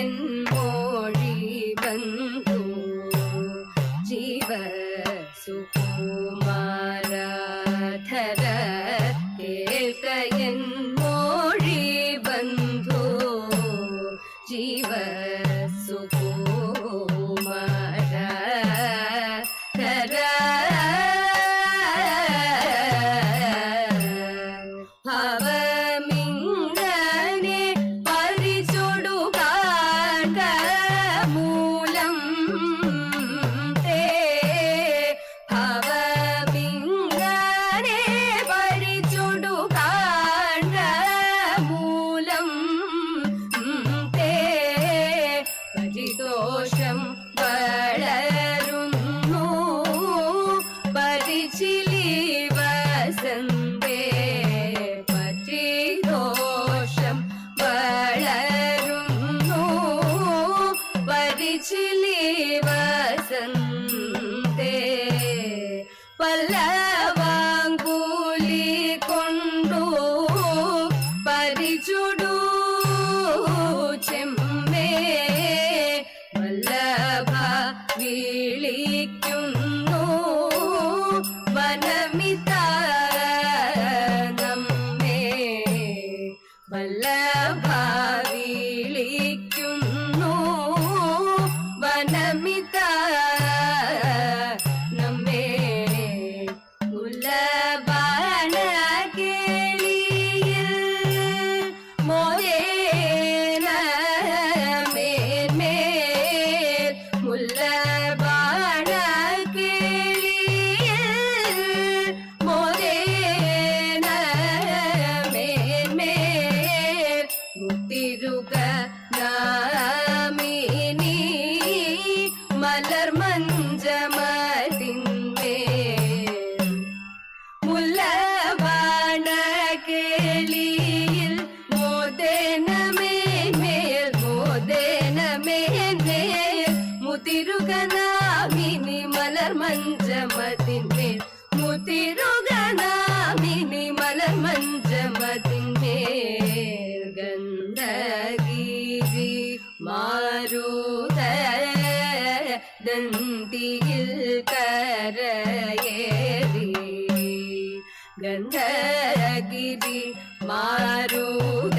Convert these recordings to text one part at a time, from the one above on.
N മോഴി ബന്ധു ജീവ സുകുമാരധര കേൾക്ക എൻ മോഴി ബന്ധു ജീവ സുകുമാര വല്ലഭാവിളിക്കും மலர் மஞ்சமதின் மேல். முல்லவான கேளியில் மோதேனமே மேல் மோதேனமே மேல். முதிருகனாமினி மலர் மஞ்சமதின் மேல். முதிருகனா കരയേറി ഗന്ധഗിരി മാരുദ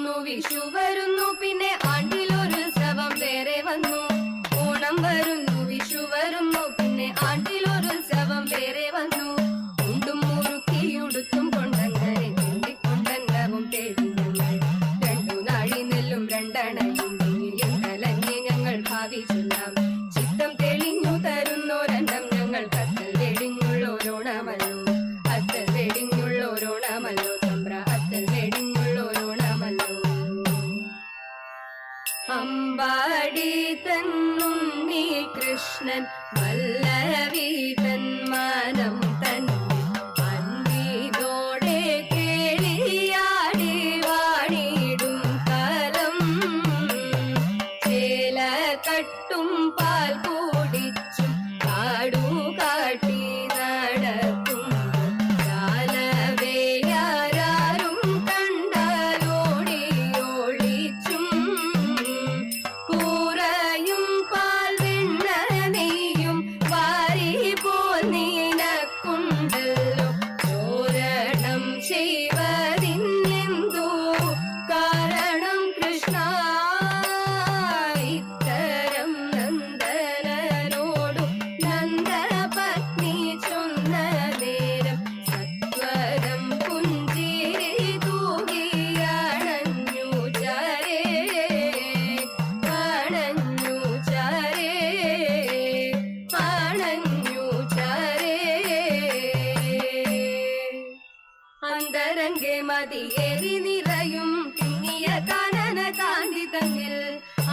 വിഷു വരുന്നു പിന്നെ അമ്പാടി തന്നുണ്ണി കൃഷ്ണൻ വല്ലവി തന്മാനം തന്നെ. കേളിയാടി വാണിടും കട്ടും പാൽ മതിയേറി നിറയും തിങ്ങിയ കാനന കാന്തി തന്നിൽ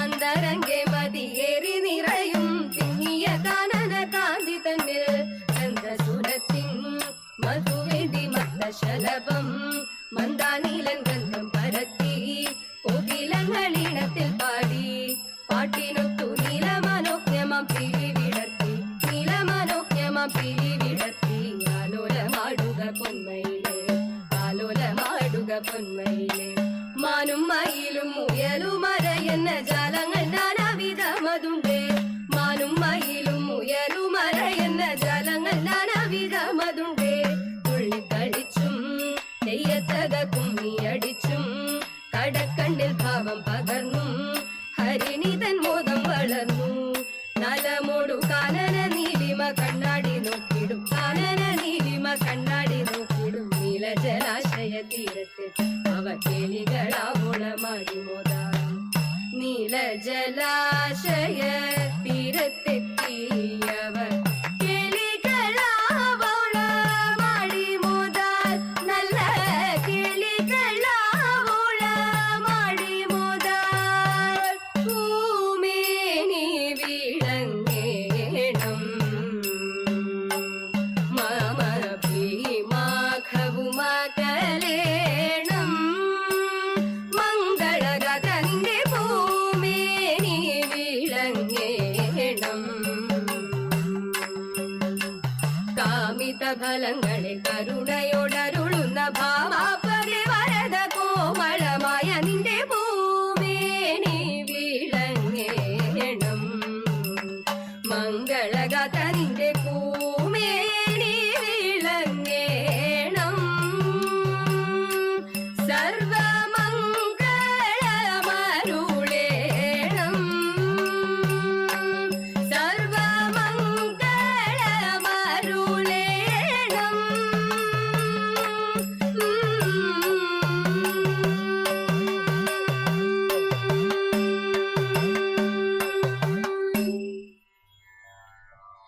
അന്തരംഗെ മതിയേറി നിറയും തിങ്ങിയ കാനന കാന്തി തന്നിൽ ഗന്ധസുരത്തിൻ മധുവേദി മന്ദശലഭം മന്ദാനീലൻ ഗന്ധം പരത്തി കോകിലങ്ങളിണത്തിൽ പാടി. പാട്ടിനൊത്തു നീലമനോജ്ഞമം പിരി വിടത്തി നീലമനോജ്ഞമം അരയെന്ന ജാലങ്ങൾ നാനാവിധമതുണ്ട് മാനും മയിലും മുയലും അരയെന്ന ജാലങ്ങൾ നാനാവിധമതുണ്ട് തുള്ളിക്കളിച്ചും തെയ്യത്തക കുമ്മിയടിച്ചും കടക്കണ്ണിൽ ഭാവം പകർന്നും ഹരിണിതൻ മോദം വളർന്നു നലമോടു കാനന നീലിമ കണ്ണാടി നോക്കിടും കാനന നീലിമ കണ്ണാടി നോക്കിടും നീല ജലാശയ തീരത്ത് അവ കേളികളാവോളമാടി മോദാം നീല ഫലങ്ങളിൽ കരുണയോടരുളുന്ന ഭാമാപതി വരത കോമളമായ നിന്റെ ഭൂമേനി വിളങ്ങേണം മംഗള